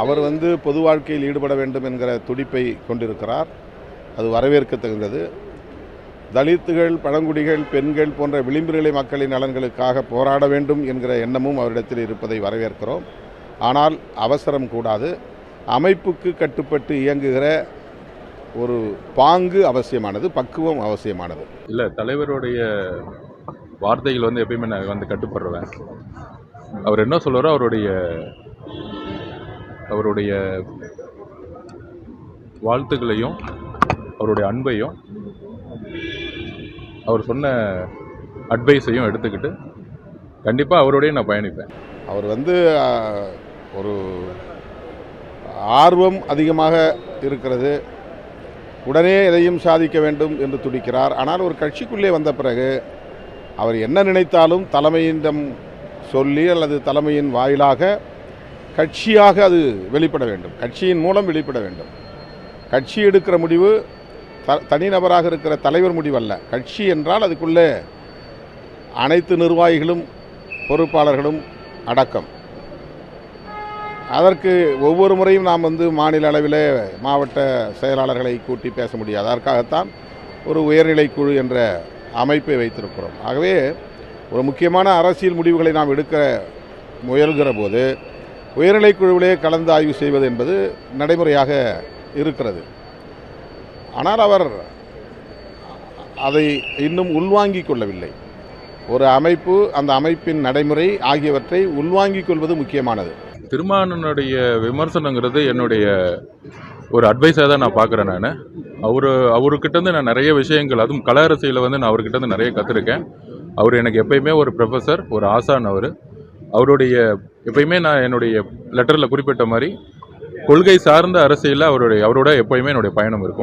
அவர் வந்து பொது வாழ்க்கையில் ஈடுபட வேண்டும் என்கிற துடிப்பை கொண்டிருக்கிறார். அது வரவேற்கத்தகுந்தது தலித்துகள் பழங்குடிகள் பெண்கள் போன்ற விளிம்பு நிலை மக்களின் நலன்களுக்காக போராட வேண்டும் என்கிற எண்ணமும் அவரிடத்தில் இருப்பதை வரவேற்கிறோம். ஆனால் அவசரம் கூடாது. அமைப்புக்கு கட்டுப்பட்டு இயங்குகிற ஒரு பாங்கு அவசியமானது பக்குவம் அவசியமானது. இல்லை தலைவருடைய வார்த்தைகள் வந்து எப்பயுமே நான் வந்து கட்டுப்படுறேன். அவர் என்ன சொல்கிறாரோ அவருடைய அவருடைய வாழ்த்துக்களையும் அவருடைய அன்பையும் அவர் சொன்ன அட்வைஸையும் எடுத்துக்கிட்டு கண்டிப்பாக அவரோடய நான் பயணிப்பேன். அவர் வந்து ஒரு ஆர்வம் அதிகமாக இருக்கிறது. உடனே எதையும் சாதிக்க வேண்டும் என்று துடிக்கிறார். ஆனால் ஒரு கட்சிக்குள்ளே வந்த பிறகு அவர் என்ன நினைத்தாலும் தலைமையிடம் சொல்லி அல்லது தலைமையின் வாயிலாக கட்சியாக அது வெளிப்பட வேண்டும். கட்சியின் மூலம் வெளிப்பட வேண்டும். கட்சி எடுக்கிற முடிவு த தனிநபராக இருக்கிற தலைவர் முடிவல்ல. கட்சி என்றால் அதுக்குள்ளே அனைத்து நிர்வாகிகளும் பொறுப்பாளர்களும் அடக்கம். அதற்கு ஒவ்வொரு முறையும் நாம் வந்து மாநில அளவிலே மாவட்ட செயலாளர்களை கூட்டி பேச முடியாது. அதற்காகத்தான் ஒரு உயர்நிலை குழு என்ற அமைப்பை வைத்திருக்கிறோம். ஆகவே ஒரு முக்கியமான அரசியல் முடிவுகளை நாம் எடுக்க முயல்கிற போது உயர்நிலை குழுவிலே கலந்து ஆய்வு செய்வது என்பது நடைமுறையாக இருக்கிறது. ஆனால் அவர் அதை இன்னும் உள்வாங்கிக் கொள்ளவில்லை. ஒரு அமைப்பு அந்த அமைப்பின் நடைமுறை ஆகியவற்றை உள்வாங்கிக் கொள்வது முக்கியமானது. திருமானனுடைய விமர்சனங்கிறது என்னுடைய ஒரு அட்வைஸாக தான் நான் பார்க்குறேன் நான். அவர் அவர்கிட்டருந்து நான் நிறைய விஷயங்கள் அதுவும் கல அரசியலில் வந்து நான் அவர்கிட்டருந்து நிறைய கற்றுருக்கேன் அவர் எனக்கு எப்பயுமே ஒரு ப்ரொஃபஸர் ஒரு ஆசான் அவர். அவருடைய எப்பயுமே நான் என்னுடைய லெட்டரில் குறிப்பிட்ட மாதிரி கொள்கை சார்ந்த அரசியலில் அவருடைய அவரோட எப்பயுமே என்னுடைய பயணம் இருக்கும்.